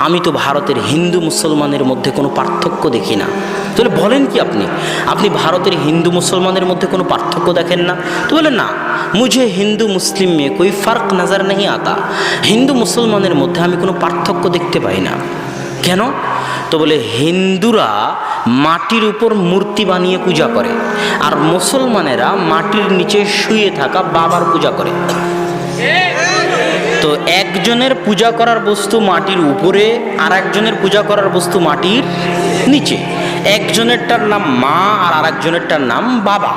আমি তো ভারতের হিন্দু মুসলমানের মধ্যে কোনো পার্থক্য দেখি না। তাহলে বলেন কি আপনি? আপনি ভারতের হিন্দু মুসলমানের মধ্যে কোনো পার্থক্য দেখেন না? তো বলে না, মুঝে হিন্দু মুসলিম মেয়ে কোই ফার্ক নজর नहीं আতা। হিন্দু মুসলমানের মধ্যে আমি কোনো পার্থক্য দেখতে পাই না। কেন? তো বলে হিন্দুরা মাটির উপর মূর্তি বানিয়ে পূজা করে, আর মুসলমানেরা মাটির নিচে শুয়ে থাকা বাবার পূজা করে। একজনের পূজা করার বস্তু মাটির উপরে আর একজনের পূজা করার বস্তু মাটির নিচে। একজনেরটার নাম মা আর আরেকজনেরটার নাম বাবা।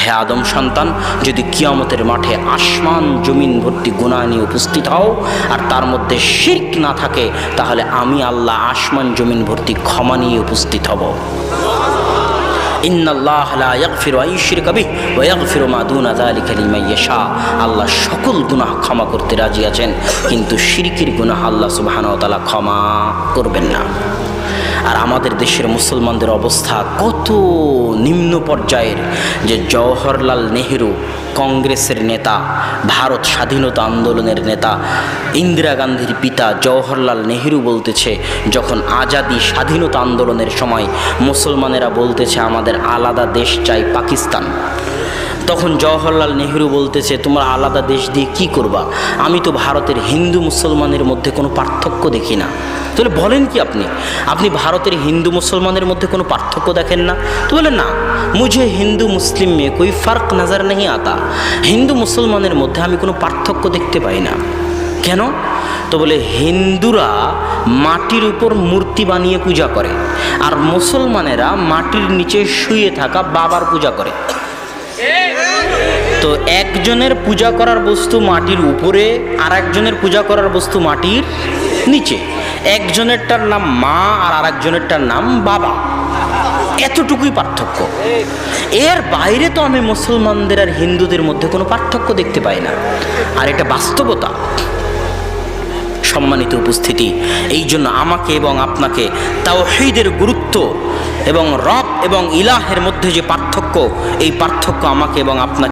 হে আদম সন্তান, যদি কিয়ামতের মাঠে আসমান জমিন ভর্তি গুণা নিয়ে উপস্থিত হও, আর তার মধ্যে শির্ক না থাকে, তাহলে আমি আল্লাহ আসমান জমিন ভর্তি ক্ষমা নিয়ে উপস্থিত হব। আল্লাহ সকল গুনাহ ক্ষমা করতে রাজি আছেন, কিন্তু শিরকির গুনাহ আল্লাহ সুবাহান তালা তাআলা ক্ষমা করবেন না। আর আমাদের দেশের মুসলমানদের অবস্থা কত নিম্ন পর্যায়ের, যে জওহরলাল নেহেরু কংগ্রেসের নেতা, ভারত স্বাধীনতা আন্দোলনের নেতা, ইন্দিরা গান্ধীর পিতা জওহরলাল নেহেরু বলতেছে, যখন আজাদি স্বাধীনতা আন্দোলনের সময় মুসলমানেরা বলতেছে, আমাদের আলাদা দেশ চাই পাকিস্তান। তখন জওহরলাল নেহেরু বলতেছে, তোমরা আলাদা দেশ দিয়ে কি করবা? আমি তো ভারতের হিন্দু মুসলমানের মধ্যে কোনো পার্থক্য দেখি না। তাহলে বলেন কি আপনি? আপনি ভারতের হিন্দু মুসলমানের মধ্যে কোনো পার্থক্য দেখেন না? তো বলেন না, মুঝে হিন্দু মুসলিম মেয়ে কোই ফার্ক নজর নেই আতা। হিন্দু মুসলমানের মধ্যে আমি কোনো পার্থক্য দেখতে পাই না। কেন? তো বলে হিন্দুরা মাটির উপর মূর্তি বানিয়ে পূজা করে, আর মুসলমানেরা মাটির নিচে শুয়ে থাকা বাবার পূজা করে। তো একজনের পূজা করার বস্তু মাটির উপরে আর একজনের পূজা করার বস্তু মাটির নিচে। একজনেরটার নাম মা আর আরেকজনেরটার নাম বাবা। এতটুকুই পার্থক্য। এর বাইরে তো আমি মুসলমানদের আর হিন্দুদের মধ্যে কোনো পার্থক্য দেখতে পাই না। আর এটা বাস্তবতা। সম্মানিত উপস্থিতি এই জন্য আমাকে এবং আপনাকে তাওহীদের গুরুত্ব এবং রব এবং ইলাহের মধ্যে যে পার্থক্য, এই পার্থক্য আমাকে এবং আপনাকে